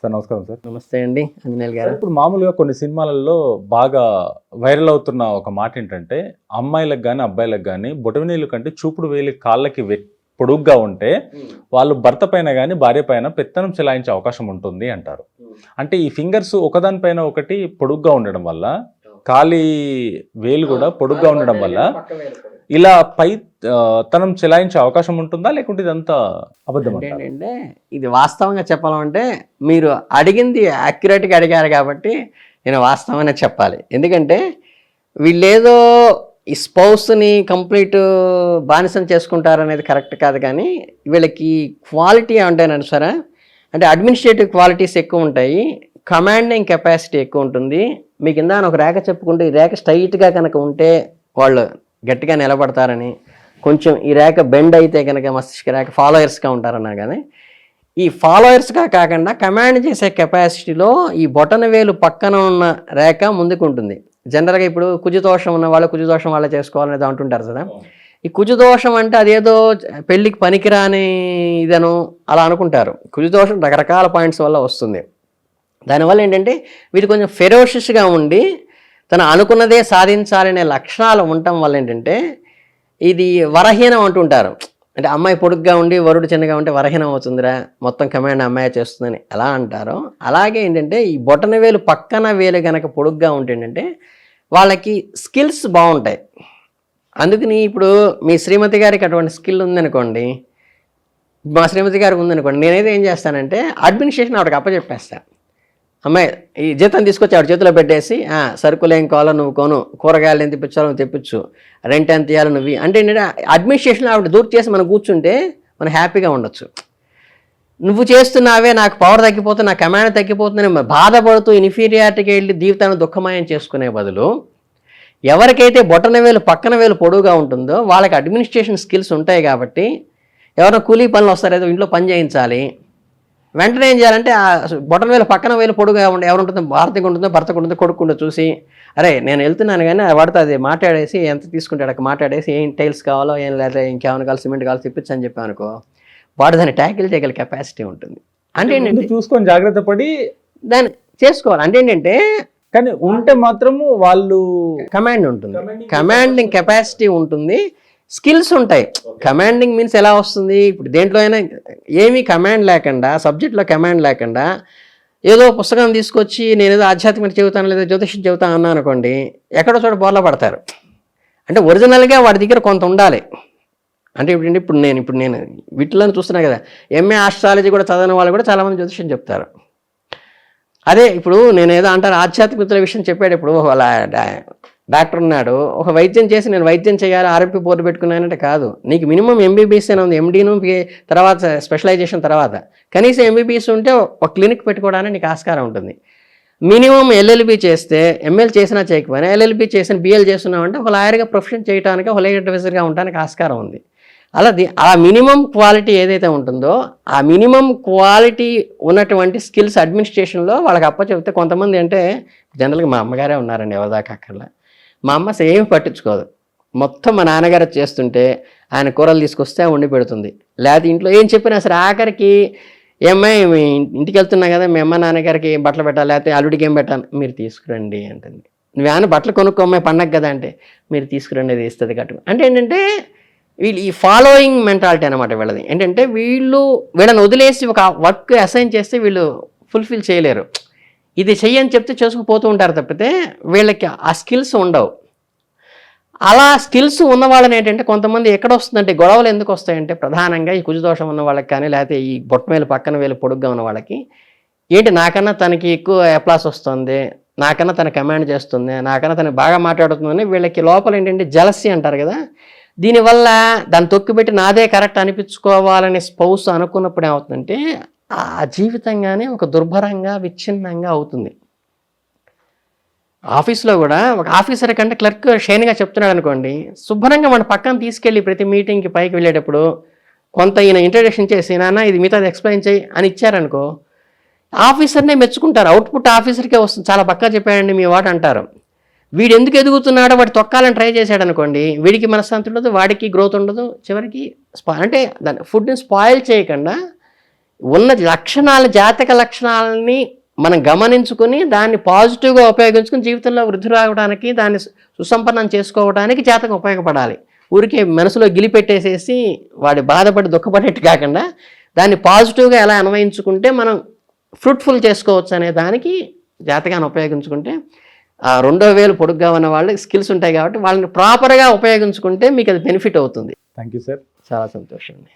Sir నమస్కారం sir. నమస్తే అండి అంజనేయులు గారు. ఇప్పుడు మామూలుగా కొన్ని సినిమాలలో బాగా వైరల్ అవుతున్న ఒక మాట ఏంటంటే అమ్మాయిలకు కానీ అబ్బాయిలకు కానీ బొటవనీళ్ళు కంటే చూపుడు వేలి కాళ్ళకి పొడుగ్గా ఉంటే వాళ్ళు భర్త పైన కానీ భార్య పైన పెత్తనం చెలాయించే అవకాశం ఉంటుంది అంటారు. అంటే ఈ ఫింగర్స్ ఒకదానిపైన ఒకటి పొడుగ్గా ఉండడం వల్ల కాలి వేలు కూడా పొడుగ్గా ఉండడం వల్ల ఇలా పై తనం చెలాయించే అవకాశం ఉంటుందా? లేకుంటే ఇదంతా అబద్ధం అంటే ఇది వాస్తవంగా చెప్పాలంటే మీరు అడిగింది యాక్యురేట్గా అడిగారు కాబట్టి నేను వాస్తవమే చెప్పాలి. ఎందుకంటే వీళ్ళేదో ఈ స్పౌస్ని కంప్లీట్ బానిసం చేసుకుంటారు అనేది కరెక్ట్ కాదు కానీ వీళ్ళకి క్వాలిటీ ఉంటాయని సరే అంటే అడ్మినిస్ట్రేటివ్ క్వాలిటీస్ ఎక్కువ ఉంటాయి. కమాండింగ్ కెపాసిటీ ఎక్కువ ఉంటుంది. మీకు ఇందా ఒక రేఖ చెప్పుకుంటే ఈ రేఖ స్ట్రైట్గా కనుక ఉంటే వాళ్ళు గట్టిగా నిలబడతారని కొంచెం ఈ రేఖ బెండ్ అయితే కనుక మస్తిష్క రేఖ ఫాలోయర్స్గా ఉంటారన్నారు కానీ ఈ ఫాలోయర్స్గా కాకుండా కమాండ్ చేసే కెపాసిటీలో ఈ బొటన వేలు పక్కన ఉన్న రేఖ ముందుకు ఉంటుంది. జనరల్గా ఇప్పుడు కుజుదోషం ఉన్న వాళ్ళు కుజుదోషం వాళ్ళే చేసుకోవాలనేది అంటుంటారు కదా. ఈ కుజుదోషం అంటే అదేదో పెళ్ళికి పనికిరాని ఇదను అలా అనుకుంటారు. కుజుదోషం రకరకాల పాయింట్స్ వల్ల వస్తుంది. దానివల్ల ఏంటంటే వీరు కొంచెం ఫెరోషియస్గా ఉండి తను అనుకున్నదే సాధించాలనే లక్షణాలు ఉండటం వల్ల ఏంటంటే ఇది వరహీనం అంటుంటారు అంటే అమ్మాయి పొడుగ్గా ఉండి వరుడు చిన్నగా ఉంటే వరహీనం అవుతుందిరా మొత్తం కమాండ్ అమ్మాయి చేస్తుందని ఎలా అంటారో. అలాగే ఏంటంటే ఈ బొటన వేలు పక్కన వేలు కనుక పొడుగ్గా ఉంటే ఏంటంటే వాళ్ళకి స్కిల్స్ బాగుంటాయి. అందుకని ఇప్పుడు మీ శ్రీమతి గారికి అటువంటి స్కిల్ ఉందనుకోండి మా శ్రీమతి గారికి ఉందనుకోండి నేనైతే ఏం చేస్తానంటే అడ్మినిస్ట్రేషన్ ఆవిడకి అప్పచెప్పేస్తాను అమ్మాయి ఈ జీతం తీసుకొచ్చి ఆవిడ చేతిలో పెట్టేసి సరుకులు ఏం కావాలో నువ్వు కొను కూరగాయలు ఏం తెప్పించాలో నువ్వు తెప్పించు రెంట్ ఎంత ఇవ్వాలో నువ్వు అంటే ఏంటంటే అడ్మినిస్ట్రేషన్ ఆవిడ దూరం చేసి మనం కూర్చుంటే మనం హ్యాపీగా ఉండొచ్చు. నువ్వు చేస్తున్నావే నాకు పవర్ తగ్గిపోతుంది నా కమాండ్ తగ్గిపోతుందని బాధపడుతూ ఇన్ఫీరియారిటీకి వెళ్ళి జీవితాన్ని దుఃఖమాయం చేసుకునే బదులు ఎవరికైతే బొటన వేలు పక్కన వేలు పొడుగుగా ఉంటుందో వాళ్ళకి అడ్మినిస్ట్రేషన్ స్కిల్స్ ఉంటాయి కాబట్టి ఎవరైనా కూలీ పనులు వస్తారు ఏదో ఇంట్లో పని చేయించాలి వెంటనే ఏం చేయాలంటే ఆ బొటన వేలు పక్కన వేలు పొడుగా ఉండే ఎవరు ఉంటుందో భారతకి ఉంటుందో భర్తకు ఉంటుందో కొడుకుంటో చూసి అరే నేను వెళ్తున్నాను కానీ వాడితో అది మాట్లాడేసి ఎంత తీసుకుంటాడు అక్కడ మాట్లాడేసి ఏం టైల్స్ కావాలో ఏం లేదా ఇంకేమైనా కావాలి సిమెంట్ కావాలి తెప్పించు అని చెప్పాను అనుకో వాడు దాన్ని ట్యాకిల్ చేయగల కెపాసిటీ ఉంటుంది. అంటే ఏంటంటే చూసుకొని జాగ్రత్త పడి దాన్ని చేసుకోవాలి. అంటే ఏంటంటే కానీ ఉంటే మాత్రము వాళ్ళు కమాండ్ ఉంటుంది. కమాండింగ్ కెపాసిటీ ఉంటుంది. స్కిల్స్ ఉంటాయి. కమాండింగ్ మీన్స్ ఎలా వస్తుంది? ఇప్పుడు దేంట్లో అయినా ఏమీ కమాండ్ లేకుండా సబ్జెక్ట్లో కమాండ్ లేకుండా ఏదో పుస్తకం తీసుకొచ్చి నేను ఏదో ఆధ్యాత్మిక చెబుతాను లేదా జ్యోతిషం చెబుతాను అన్నా అనుకోండి ఎక్కడో చోట బోర్ల పడతారు. అంటే ఒరిజినల్గా వాడి దగ్గర కొంత ఉండాలి. అంటే ఇప్పుడు ఇప్పుడు నేను ఇప్పుడు నేను వీటిలో చూస్తున్నా కదా ఎంఏ ఆస్ట్రాలజీ కూడా చదివిన వాళ్ళు కూడా చాలామంది జ్యోతిష్యం చెప్తారు. అదే ఇప్పుడు నేను ఏదో అంటారు ఆధ్యాత్మికతల విషయం చెప్పాడు ఇప్పుడు వాళ్ళ డాక్టర్ ఉన్నాడు. ఒక వైద్యం చేసి నేను వైద్యం చేయాలి ఆర్ఎంపీ బోర్డు పెట్టుకున్నానంటే కాదు. నీకు మినిమం ఎంబీబీఎస్ అని ఉంది. ఎండీను తర్వాత స్పెషలైజేషన్ తర్వాత. కనీసం ఎంబీబీఎస్ ఉంటే ఒక క్లినిక్ పెట్టుకోవడానికి నీకు ఆస్కారం ఉంటుంది. మినిమం ఎల్ఎల్బి చేస్తే ఎంఎల్ చేసినా చేయకపోయినా ఎల్ఎల్బి చేసిన బిఎల్ చేస్తున్నామంటే ఒక లాయర్గా ప్రొఫెషన్ చేయడానికి ఒక లేయర్ అడ్వైజర్గా ఉండడానికి ఆస్కారం ఉంది. అలా ఆ మినిమం క్వాలిటీ ఏదైతే ఉంటుందో ఆ మినిమం క్వాలిటీ ఉన్నటువంటి స్కిల్స్ అడ్మినిస్ట్రేషన్లో వాళ్ళకి అప్ప చెబితే కొంతమంది అంటే జనరల్గా మా అమ్మగారే ఉన్నారండి ఎవరిదాకా అక్కర్లా. మా అమ్మ అసలు ఏమి పట్టించుకోదు. మొత్తం మా నాన్నగారు చేస్తుంటే ఆయన కూరలు తీసుకొస్తే వండి పెడుతుంది. లేకపోతే ఇంట్లో ఏం చెప్పినా సరే ఆఖరికి ఏమ్మాయి ఇంటికి వెళ్తున్నా కదా మీ అమ్మ నాన్నగారికి బట్టలు పెట్టాలి లేకపోతే అల్లుడికి ఏం పెట్టాలి? మీరు తీసుకురండి అంటుంది. నువ్వేమైనా బట్టలు కొనుక్కోమ్మాయి పండగ కదా అంటే మీరు తీసుకురండి అది ఇస్తుంది కట్టు. అంటే ఏంటంటే వీళ్ళు ఈ ఫాలోయింగ్ మెంటాలిటీ అనమాట వీళ్ళది. ఏంటంటే వీళ్ళు వీళ్ళని వదిలేసి ఒక వర్క్ అసైన్ చేస్తే వీళ్ళు ఫుల్ఫిల్ చేయలేరు. ఇది చెయ్యని చెప్తే చేసుకుపోతూ ఉంటారు తప్పితే వీళ్ళకి ఆ స్కిల్స్ ఉండవు. అలా స్కిల్స్ ఉన్న వాళ్ళని ఏంటంటే కొంతమంది ఎక్కడ వస్తుందంటే గొడవలు ఎందుకు వస్తాయంటే ప్రధానంగా ఈ కుజదోషం ఉన్న వాళ్ళకి కానీ లేకపోతే ఈ బొట్టమేలు పక్కన వేలు పొడుగ్గా ఉన్న వాళ్ళకి ఏంటి నాకన్నా తనకి ఎక్కువ అప్లాస్ వస్తుంది నాకన్నా తన కమాండ్ చేస్తుంది నాకన్నా తను బాగా మాట్లాడుతుందని వీళ్ళకి లోపల ఏంటంటే జలసి అంటారు కదా. దీనివల్ల దాన్ని తొక్కిపెట్టి నాదే కరెక్ట్ అనిపించుకోవాలని స్పౌస్ అనుకున్నప్పుడు ఏమవుతుందంటే ఆ జీవితంగానే ఒక దుర్భరంగా విచ్ఛిన్నంగా అవుతుంది. ఆఫీస్లో కూడా ఒక ఆఫీసర్ కంటే క్లర్క్ షైన్గా చెప్తున్నాడు అనుకోండి శుభ్రంగా మన పక్కన తీసుకెళ్ళి ప్రతి మీటింగ్కి పైకి వెళ్ళేటప్పుడు కొంత ఈయన ఇంట్రడక్షన్ చేసి నాన్న ఇది మిగతా ఎక్స్ప్లెయిన్ చేయి అని ఇచ్చారనుకో ఆఫీసర్నే మెచ్చుకుంటారు. అవుట్పుట్ ఆఫీసర్కే వస్తుంది. చాలా పక్కా చెప్పాడండి మీ వాడు అంటారు. వీడు ఎందుకు ఎదుగుతున్నాడో వాడు తొక్కాలని ట్రై చేశాడు అనుకోండి వీడికి మనశ్శాంతి ఉండదు వాడికి గ్రోత్ ఉండదు చివరికి స్పా అంటే దాని ఫుడ్ని స్పాయిల్ చేయకుండా ఉన్న లక్షణాల జాతక లక్షణాలని మనం గమనించుకుని దాన్ని పాజిటివ్గా ఉపయోగించుకుని జీవితంలో వృద్ధి రావడానికి దాన్ని సుసంపన్నం చేసుకోవడానికి జాతకం ఉపయోగపడాలి. ఊరికే మనసులో గిలిపెట్టేసేసి వాడి బాధపడి దుఃఖపడేట్టు కాకుండా దాన్ని పాజిటివ్గా ఎలా అన్వయించుకుంటే మనం ఫ్రూట్ఫుల్ చేసుకోవచ్చు అనే దానికి జాతకాన్ని ఉపయోగించుకుంటే ఆ రెండో వేలు పొడుగ్గా ఉన్న వాళ్ళకి స్కిల్స్ ఉంటాయి కాబట్టి వాళ్ళని ప్రాపర్గా ఉపయోగించుకుంటే మీకు అది బెనిఫిట్ అవుతుంది. Thank you sir. చాలా సంతోషం అండి.